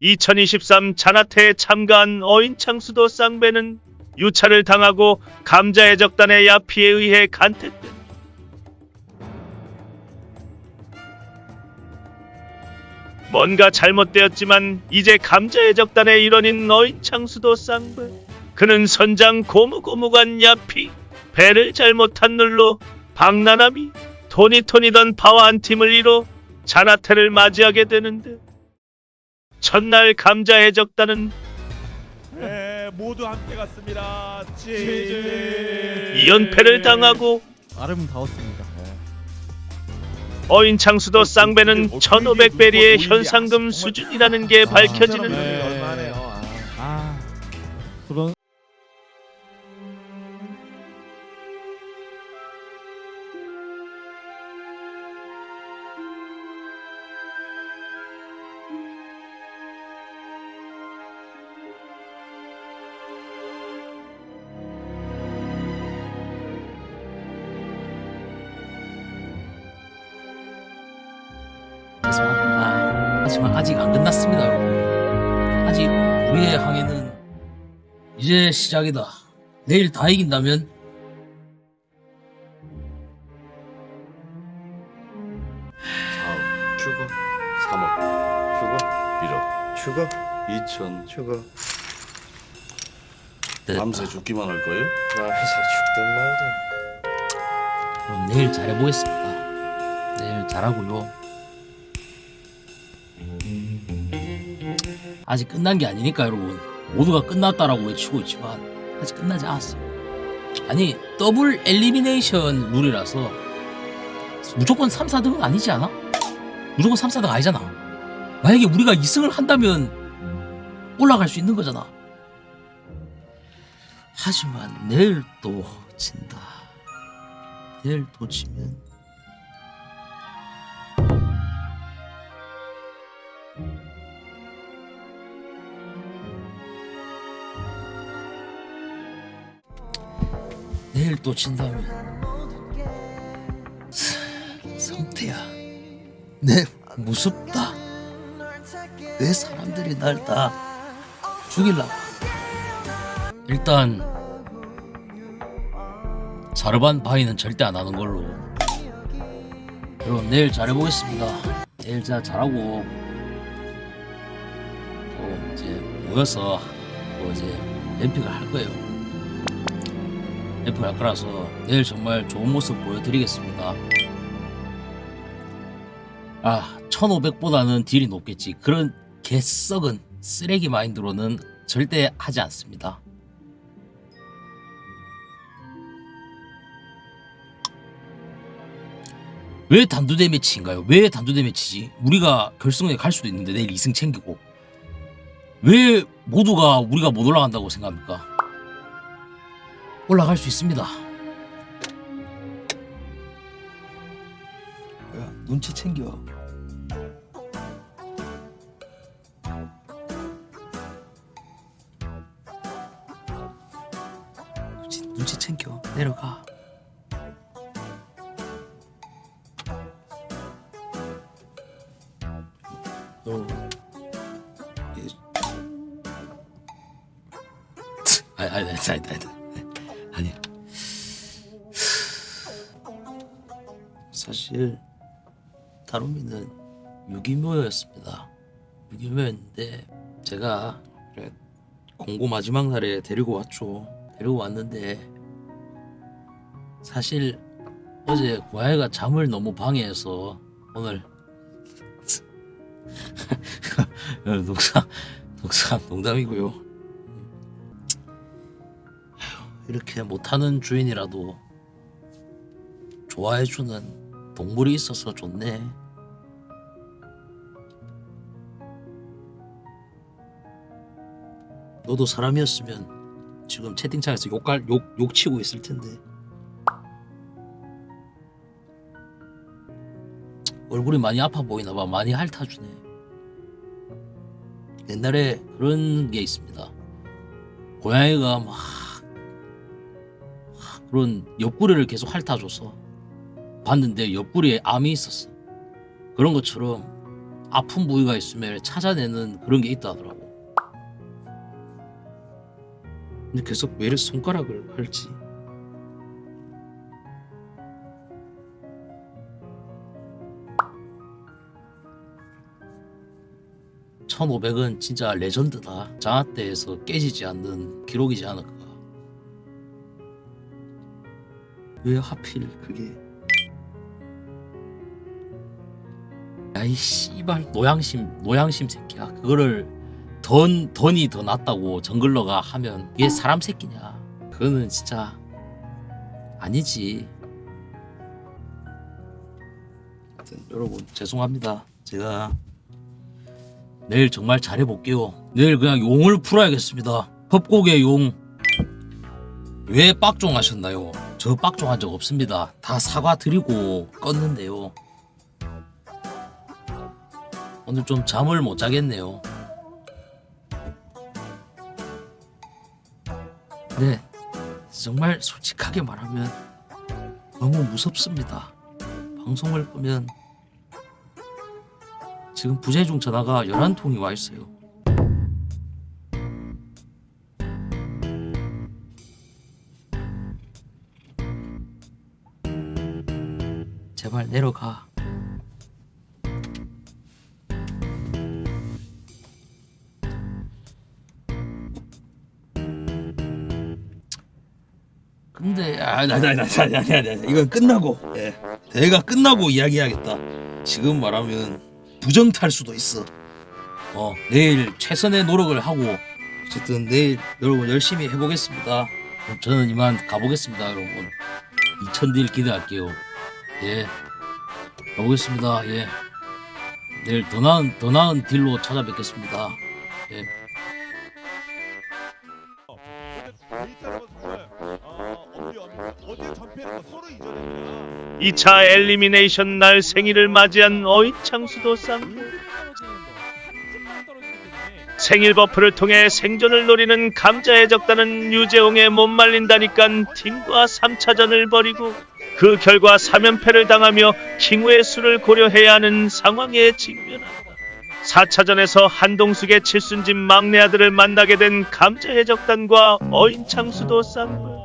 2023 잔하태에 참가한 어인 창수도 쌍배는 유차를 당하고 감자의 적단의 야피에 의해 간택된 뭔가 잘못되었지만 이제 감자의 적단의 일원인 어인 창수도 쌍배. 그는 선장 고무고무관 야피 배를 잘못한 눌로 박나남이 토니토니던 파와 한 팀을 이뤄 자나테를 맞이하게 되는데 첫날 감자의 적단은 네, 모두 함께 갔습니다. 지지. 2연패를 당하고 아름다웠습니다. 어인 창수도 쌍배는 1500베리의 현상금 수준이라는 게 밝혀지는 네. 하지만 아직 안 끝났습니다, 여러분. 아직 우리의 항해는 이제 시작이다. 내일 다 이긴다면 추가 3억 추가 1억 추가 2천 추가 됐다. 밤새 죽기만 할 거예요? 밤새 죽든 말든 그럼 내일 잘해보겠습니다. 내일 잘하고요. 아직 끝난 게 아니니까 여러분 모두가 끝났다라고 외치고 있지만 아직 끝나지 않았어요. 아니 더블 엘리미네이션 룰이라서 무조건 3, 4등은 아니지 않아? 무조건 3, 4등 아니잖아. 만약에 우리가 2승을 한다면 올라갈 수 있는 거잖아. 하지만 내일 또 진다. 내일 또 지면 내일 또 진다면 성태야 내 무섭다 내 사람들이 날 다 죽일라 일단 자르반 바이는 절대 안 하는 걸로. 그럼 내일 잘해보겠습니다. 내일 잘 잘하고 또 이제 모여서 또 이제 램픽을 할 거예요. 램픽을 할 거라서 내일 정말 좋은 모습 보여드리겠습니다. 아, 1500보다는 딜이 높겠지. 그런 개썩은 쓰레기 마인드로는 절대 하지 않습니다. 왜 단두 데매치인가요? 왜 단두 데매치지? 우리가 결승에 갈 수도 있는데 내일 2승 챙기고 왜 모두가 우리가 못 올라간다고 생각합니까? 올라갈 수 있습니다. 야, 눈치 챙겨. 눈치, 눈치 챙겨. 내려가. 너 예. 아니 아니 아니 아니 아니 아니 사실 다루미는 유기묘였습니다 유기묘였는데 제가 공고 마지막 날에 데리고 왔죠 데리고 왔는데 사실 어제 고양이가 잠을 너무 방해해서 오늘 농담, 농담, 농담이고요. 이렇게 못하는 주인이라도 좋아해주는 동물이 있어서 좋네. 너도 사람이었으면 지금 채팅창에서 욕갈 욕 욕치고 있을 텐데. 얼굴이 많이 아파 보이나 봐. 많이 핥아주네. 옛날에 그런 게 있습니다. 고양이가 막, 막 그런 옆구리를 계속 핥아줘서 봤는데 옆구리에 암이 있었어. 그런 것처럼 아픈 부위가 있으면 찾아내는 그런 게 있다 하더라고. 근데 계속 왜 이렇게 손가락을 할지. (1500은) 진짜 레전드다 장하대에서 깨지지 않는 기록이지 않을까 왜 하필 그게 야이 씨발 노양심 노양심 새끼야. 그거를 던 던이 더 낫다고 정글러가 하면 이게 사람 새끼냐. 그거는 진짜 아니지. 하여튼 여러분 죄송합니다. 제가 내일 정말 잘해볼게요. 내일 그냥 용을 풀어야겠습니다. 협곡의 용. 왜 빡종하셨나요? 저 빡종한 적 없습니다. 다 사과 드리고 껐는데요. 오늘 좀 잠을 못 자겠네요. 네, 정말 솔직하게 말하면 너무 무섭습니다. 방송을 보면 지금 부재중 전화가 11통이 와 있어요. 제발 내려가. 근데 아니 아니 아니 아니 이건 끝나고 예 대회가 끝나고 이야기해야겠다. 지금 말하면 부정 탈 수도 있어. 어 내일 최선의 노력을 하고 어쨌든 내일 여러분 열심히 해보겠습니다. 그럼 저는 이만 가보겠습니다, 여러분. 2000딜 기대할게요. 예. 가보겠습니다. 예. 내일 더 나은 더 나은 딜로 찾아뵙겠습니다. 예. 2차 엘리미네이션 날 생일을 맞이한 어인창수도 쌍배 생일 버프를 통해 생존을 노리는 감자의 적단은 유재홍에 못 말린다니깐 팀과 3차전을 벌이고 그 결과 3연패를 당하며 킹우의 수를 고려해야 하는 상황에 직면한다. 4차전에서 한동숙의 칠순집 막내 아들을 만나게 된 감자의 적단과 어인창수도 쌍배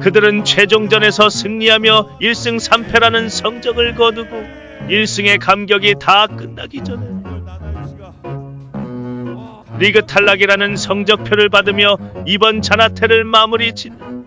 그들은 최종전에서 승리하며 1승 3패라는 성적을 거두고 1승의 감격이 다 끝나기 전에 리그 탈락이라는 성적표를 받으며 이번 자나테를 마무리 짓는